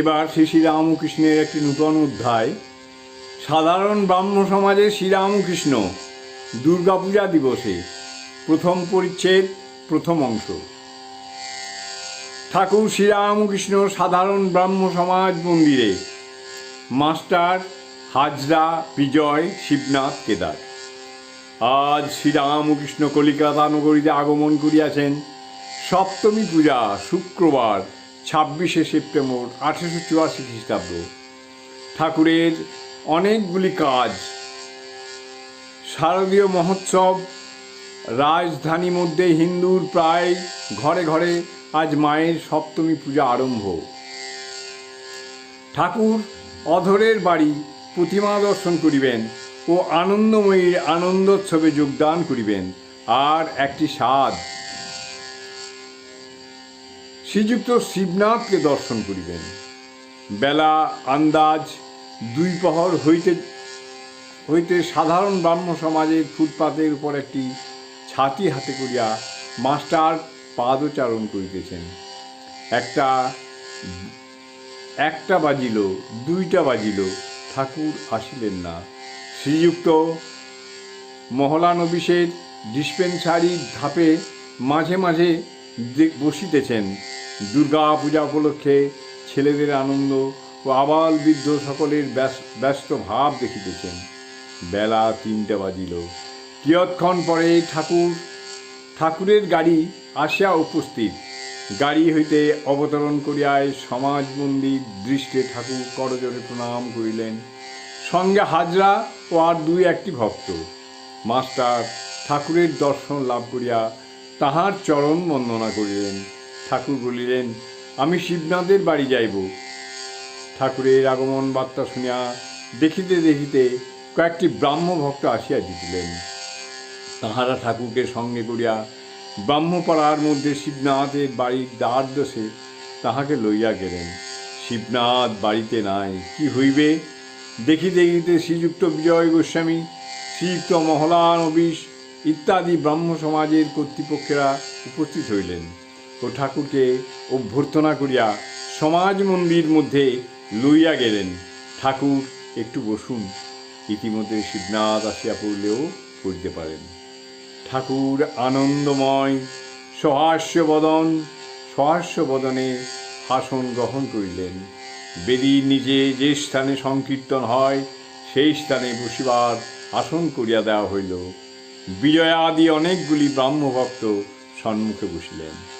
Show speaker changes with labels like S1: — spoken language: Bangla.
S1: এবার শ্রী শ্রীরামকৃষ্ণের একটি নূতন অধ্যায়। সাধারণ ব্রাহ্ম সমাজে শ্রীরামকৃষ্ণ দুর্গাপূজা দিবসে প্রথম পরিচ্ছেদ, প্রথম অংশ। ঠাকুর শ্রীরামকৃষ্ণ সাধারণ ব্রাহ্ম সমাজ মন্দিরে মাস্টার হাজরা বিজয় শিবনাথ কেদার। আজ শ্রীরামকৃষ্ণ কলিকাতা নগরীতে আগমন করিয়াছেন সপ্তমী পূজা শুক্রবার ছাব্বিশে সেপ্টেম্বর আঠেরোশো চুরাশি খ্রিস্টাব্দ। ঠাকুরের অনেকগুলি কাজ। শারদীয় মহোৎসব রাজধানী মধ্যে হিন্দুর প্রায় ঘরে ঘরে আজ মায়ের সপ্তমী পূজা আরম্ভ। ঠাকুর অধরের বাড়ি প্রতিমা দর্শন করিবেন ও আনন্দময়ীর আনন্দোৎসবে যোগদান করিবেন। আর একটি স্বাদ শ্রীযুক্ত শিবনাথকে দর্শন করিবেন। বেলা, আন্দাজ, দুই প্রহর হইতে হইতে সাধারণ ব্রাহ্ম সমাজের ফুটপাতের উপর একটি ছাতি হাতে করিয়া মাস্টার পাদচারণ করিতেছেন। একটা একটা বাজিল, দুইটা বাজিল, ঠাকুর আসিলেন না। শ্রীযুক্ত মহলানবিশের ডিসপেন্সারির ধাপে মাঝে মাঝে বসিতেছেন। দুর্গা পূজা উপলক্ষে ছেলেদের আনন্দ ও আবাল বৃদ্ধ সকলের ব্যস- ব্যস্ত ভাব দেখিতেছেন। বেলা তিনটা বাজিল। কিয়ৎক্ষণ পরে ঠাকুর, ঠাকুরের গাড়ি আসিয়া উপস্থিত। গাড়ি হইতে অবতরণ করিয়ায় সমাজ মন্দির দৃষ্টে ঠাকুর করজোরে প্রণাম করিলেন। সঙ্গে হাজরা ও আর দুই একটি ভক্ত। মাস্টার ঠাকুরের দর্শন লাভ করিয়া তাহার চরণ বন্দনা করিলেন। ঠাকুর বলিলেন, আমি শিবনাথের বাড়ি যাইব। ঠাকুরের আগমন বার্তা শুনিয়া দেখিতে দেখিতে কয়েকটি ব্রাহ্ম ভক্ত আসিয়া জিতিলেন। তাহারা ঠাকুরকে সঙ্গে করিয়া ব্রাহ্মপাড়ার মধ্যে শিবনাথের বাড়ির দ্বার দোষে তাহাকে লইয়া গেলেন। শিবনাথ, বাড়িতে নাই, কি হইবে? দেখি দেখিতে শ্রীযুক্ত বিজয় গোস্বামী, শ্রীযুক্ত মহলানবিশ ইত্যাদি ব্রাহ্ম সমাজের কর্তৃপক্ষেরা উপস্থিত হইলেন। ও ঠাকুরকে অভ্যর্থনা করিয়া সমাজ মন্দির মধ্যে লইয়া গেলেন। ঠাকুর একটু বসুন, ইতিমধ্যে শিবনাথ আসিয়া পড়লেও পড়তে পারেন। ঠাকুর আনন্দময়, সহাস্য বদন, সহাস্য বদনে আসন গ্রহণ করিলেন। বেদির নিজে যে স্থানে সংকীর্তন হয়, সেই স্থানে বসিবার আসন করিয়া দেওয়া হইল। বিজয়াদি অনেকগুলি ব্রাহ্মভক্ত সম্মুখে বসিলেন।